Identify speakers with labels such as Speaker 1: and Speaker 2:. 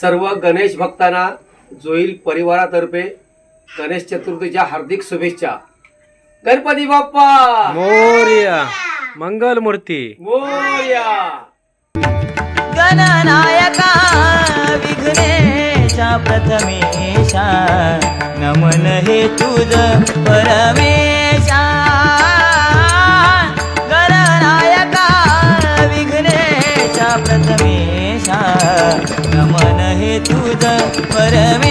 Speaker 1: सर्व गणेश भक्तांना जोईल परिवारातर्फे गणेश चतुर्थीच्या हार्दिक शुभेच्छा. गणपती बाप्पा!
Speaker 2: मोर्या. मंगल मूर्ती
Speaker 1: मोर्या.
Speaker 3: गणनायका विघ्नेशा प्रथमेशा नमन हे तुझ परमेशा. गणनायका विघ्नेशा प्रथमेश नमन हे तुझ परमे